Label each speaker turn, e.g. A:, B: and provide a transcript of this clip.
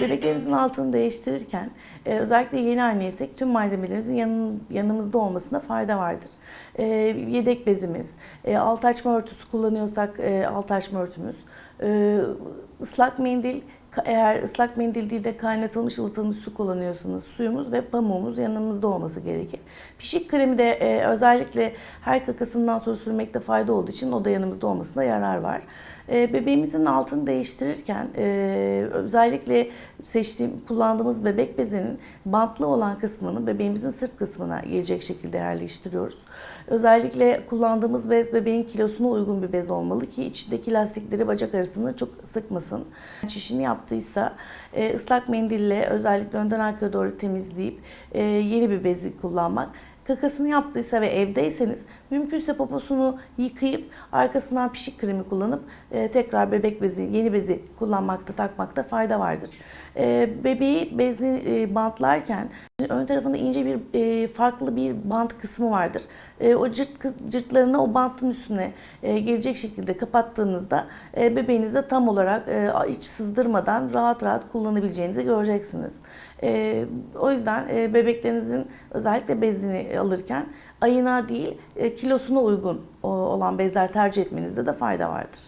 A: Bebeklerinizin altını değiştirirken e, özellikle yeni anneysek tüm malzemelerinizin yanın, yanımızda olmasında fayda vardır. E, yedek bezimiz, e, alt açma örtüsü kullanıyorsak e, alt açma örtümüz, e, ıslak mendil, eğer ıslak mendil değil de kaynatılmış ılıtılmış su kullanıyorsanız suyumuz ve pamuğumuz yanımızda olması gerekir. Pişik kremi de e, özellikle her kakasından sonra sürmekte fayda olduğu için o da yanımızda olmasında yarar var. E, bebeğimizin altını değiştirirken e, özellikle seçtiğim kullandığımız bebek bezinin bantlı olan kısmını bebeğimizin sırt kısmına gelecek şekilde yerleştiriyoruz. Özellikle kullandığımız bez bebeğin kilosuna uygun bir bez olmalı ki içindeki lastikleri bacak arasını çok sıkmasın. Çişini yaptıysa e, ıslak mendille özellikle önden arkaya doğru temizleyip e, yeni bir bezi kullanmak kakasını yaptıysa ve evdeyseniz mümkünse poposunu yıkayıp arkasından pişik kremi kullanıp e, tekrar bebek bezi, yeni bezi kullanmakta, takmakta fayda vardır. E, bebeği bezi e, bantlarken ön tarafında ince bir e, farklı bir bant kısmı vardır. E, o cırt, cırtlarını o bantın üstüne e, gelecek şekilde kapattığınızda e, bebeğinize tam olarak e, hiç sızdırmadan rahat rahat kullanabileceğinizi göreceksiniz. E, o yüzden e, bebeklerinizin özellikle bezini alırken ayına değil e, kilosuna uygun o- olan bezler tercih etmenizde de fayda vardır.